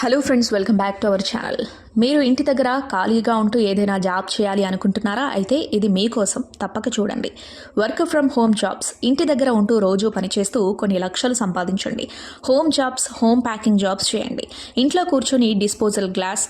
Hello friends welcome back to our channel మీరు ఇంటి దగ్గర ఖాళీగా ఉంటూ ఏదైనా జాబ్ చేయాలి అనుకుంటున్నారా? అయితే ఇది మీకోసం. తప్పక చూడండి. వర్క్ ఫ్రమ్ హోమ్ జాబ్స్ ఇంటి దగ్గర ఉంటూ రోజు పనిచేస్తూ కొన్ని లక్షలు సంపాదించండి. Home jobs home packing jobs చేయండి. ఇంట్లో కూర్చొని డిస్పోజల్ గ్లాస్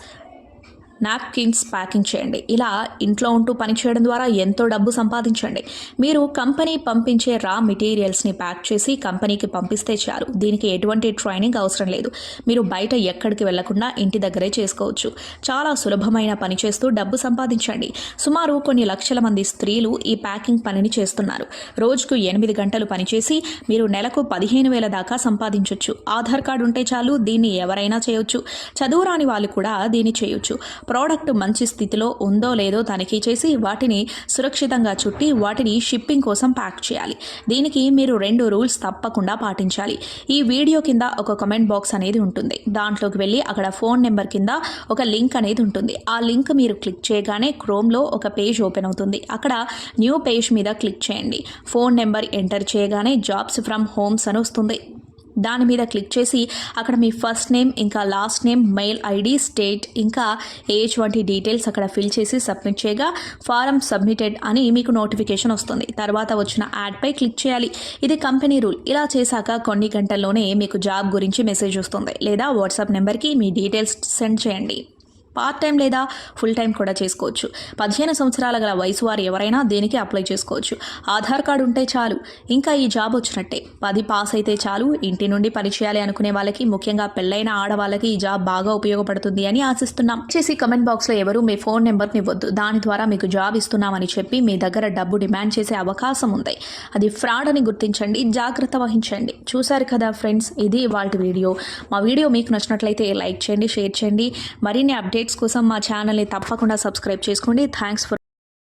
నాప్కిన్స్ ప్యాకింగ్ చేయండి. ఇలా ఇంట్లో ఉంటూ పని చేయడం ద్వారా ఎంతో డబ్బు సంపాదించండి. మీరు కంపెనీ పంపించే రా మెటీరియల్స్ని ప్యాక్ చేసి కంపెనీకి పంపిస్తే చాలు. దీనికి ఎటువంటి ట్రైనింగ్ అవసరం లేదు. మీరు బయట ఎక్కడికి వెళ్ళకుండా ఇంటి దగ్గరే చేసుకోవచ్చు. చాలా సులభమైన పని చేస్తూ డబ్బు సంపాదించండి. సుమారు కొన్ని లక్షల మంది స్త్రీలు ఈ ప్యాకింగ్ పనిని చేస్తున్నారు. రోజుకు ఎనిమిది గంటలు పనిచేసి మీరు నెలకు పదిహేను వేల దాకా సంపాదించవచ్చు ఆధార్ కార్డు ఉంటే చాలు దీన్ని ఎవరైనా చేయొచ్చు. చదువురాని వాళ్ళు కూడా దీన్ని చేయొచ్చు. ప్రోడక్ట్ మంచి స్థితిలో ఉందో లేదో తనిఖీ చేసి వాటిని సురక్షితంగా చుట్టి వాటిని షిప్పింగ్ కోసం ప్యాక్ చేయాలి. దీనికి మీరు రెండు రూల్స్ తప్పకుండా పాటించాలి. ఈ వీడియో కింద ఒక కమెంట్ బాక్స్ అనేది ఉంటుంది. దాంట్లోకి వెళ్ళి అక్కడ ఫోన్ నెంబర్ కింద ఒక లింక్ అనేది ఉంటుంది. ఆ లింక్ మీరు క్లిక్ చేయగానే క్రోమ్లో ఒక పేజ్ ఓపెన్ అవుతుంది. అక్కడ న్యూ పేజ్ మీద క్లిక్ చేయండి. ఫోన్ నెంబర్ ఎంటర్ చేయగానే జాబ్స్ ఫ్రమ్ హోమ్స్ అని వస్తుంది. దాని మీద క్లిక్ చేసి అక్కడ మీ ఫస్ట్ నేమ్ ఇంకా last name mail ID state ఇంకా ఏజ్ వంటి డీటెయిల్స్ అక్కడ ఫిల్ చేసి సబ్మిట్ చేయగా ఫారం సబ్మిటెడ్ అని మీకు నోటిఫికేషన్ వస్తుంది. తర్వాత వచ్చిన యాడ్పై క్లిక్ చేయాలి. ఇది కంపెనీ రూల్. ఇలా చేశాక కొన్ని గంటల్లోనే మీకు జాబ్ గురించి మెసేజ్ వస్తుంది లేదా వాట్సాప్ నెంబర్కి మీ డీటెయిల్స్ సెండ్ చేయండి. పార్ట్ టైం లేదా ఫుల్ టైం కూడా చేసుకోవచ్చు. పదిహేను సంవత్సరాల గల వయసు వారు ఎవరైనా దీనికి అప్లై చేసుకోవచ్చు. ఆధార్ కార్డు ఉంటే చాలు. ఇంకా ఈ జాబ్ వచ్చినట్టే. పది పాస్ అయితే చాలు. ఇంటి నుండి పని చేయాలి అనుకునే వాళ్ళకి ముఖ్యంగా పెళ్ళైన ఆడవాళ్ళకి ఈ జాబ్ బాగా ఉపయోగపడుతుంది అని ఆశిస్తున్నాం. చేసి కమెంట్ బాక్స్లో ఎవరు మీ ఫోన్ నెంబర్ని ఇవ్వద్దు. దాని ద్వారా మీకు జాబ్ ఇస్తున్నామని చెప్పి మీ దగ్గర డబ్బు డిమాండ్ చేసే అవకాశం ఉంది. అది ఫ్రాడ్ అని గుర్తించండి. జాగ్రత్త వహించండి. చూశారు కదా ఫ్రెండ్స్ ఇది వాళ్ళ వీడియో. మా వీడియో మీకు నచ్చినట్లయితే లైక్ చేయండి షేర్ చేయండి. మరిన్ని అప్డేట్స్ కోసం మా ఛానల్ని తప్పకుండా సబ్స్క్రైబ్ చేసుకోండి. Thanks for